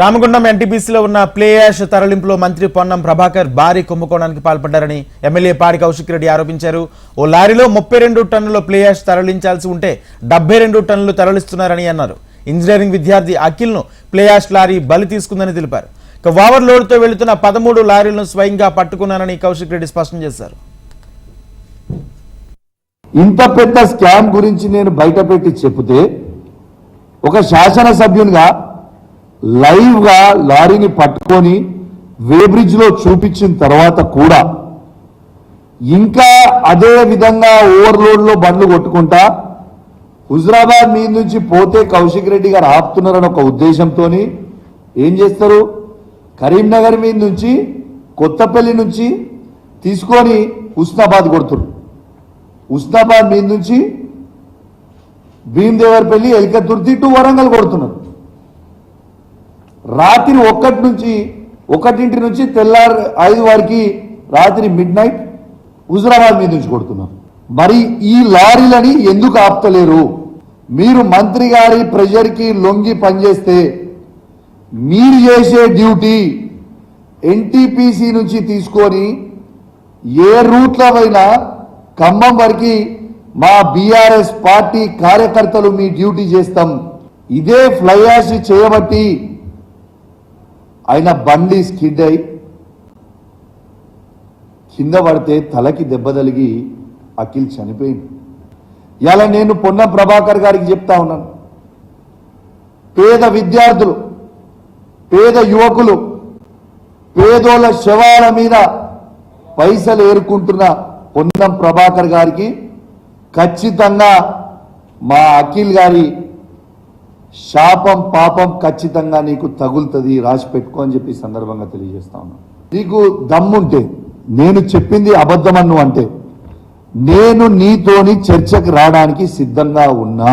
రామగుండం ఎన్టీపీసీలో ఉన్న play ash తరలింపులో మంత్రి పొన్నం ప్రభాకర్ భారీ కుంభకోణానికి పాల్పడ్డారని ఎమ్మెల్యే పాడి కౌశిక్ రెడ్డి ఆరోపించారు. ఓ లారీలో ముప్పై రెండు టన్నుల ప్లే యాష్ తరలించాల్సి ఉంటే డెబ్బై రెండు టన్నులు తరలిస్తున్నారని అన్నారు. ఇంజనీరింగ్ విద్యార్థి అఖిల్ను ప్లే యాష్ లారీ బలి తీసుకుందని తెలిపారు. ఇక ఓవర్ లోడ్తో వెళుతున్న పదమూడు లారీలను స్వయంగా పట్టుకున్నారని కౌశిక్ రెడ్డి స్పష్టం చేశారు. ఇంత పెద్ద స్కామ్ గురించి నేను బయట పెట్టి చెబితే ఒక శాసనసభ్యునిగా లైవ్గా లారీని పట్టుకొని వేబ్రిడ్జ్లో చూపించిన తర్వాత కూడా ఇంకా అదే విధంగా ఓవర్లోడ్లో బండ్లు కొట్టుకుంటా హుజరాబాద్ మీద నుంచి పోతే కౌశిక్ రెడ్డి గారు ఆపుతున్నారని ఒక ఉద్దేశంతో ఏం చేస్తారు? కరీంనగర్ మీద నుంచి కొత్తపల్లి నుంచి తీసుకొని హుస్నాబాద్ కొడుతున్నారు. హుస్నాబాద్ మీద నుంచి భీమదేవర్పల్లి ఎలికతుర్తి టు వరంగల్ కొడుతున్నారు. రాత్రి ఒక్కటి నుంచి ఒకటింటి నుంచి తెల్లారు ఐదు వారికి రాత్రి మిడ్ నైట్ హుజరాబాద్ మీద నుంచి కొడుతున్నారు. మరి ఈ లారీలని ఎందుకు ఆపుతలేరు? మీరు మంత్రి గారి ప్రెషర్కి లొంగి పనిచేస్తే మీరు చేసే డ్యూటీ ఎన్టీపీసీ నుంచి తీసుకొని ఏ రూట్లో అయినా ఖమ్మం వరకు మా బీఆర్ఎస్ పార్టీ కార్యకర్తలు మీ డ్యూటీ చేస్తాం. ఇదే ఫ్లై యాష్ చేయబట్టి ఆయన బండి స్కిడ్ అయి కింద పడితే తలకి దెబ్బ తలిగి అఖిల్ చనిపోయింది. ఇలా నేను పొన్న ప్రభాకర్ గారికి చెప్తా ఉన్నాను. పేద విద్యార్థులు పేద యువకులు పేదోళ్ళ శవాల మీద పైసలు ఏరుకుంటున్న పొన్నం ప్రభాకర్ గారికి ఖచ్చితంగా మా అఖిల్ గారి శాపం పాపం ఖచ్చితంగా నీకు తగులుతుంది రాసి పెట్టుకో అని చెప్పి సందర్భంగా తెలియజేస్తా ఉన్నాను నీకు దమ్ముంటే నేను చెప్పింది అబద్ధమన్ను అంటే నేను నీతోని చర్చకు రావడానికి సిద్ధంగా ఉన్నా.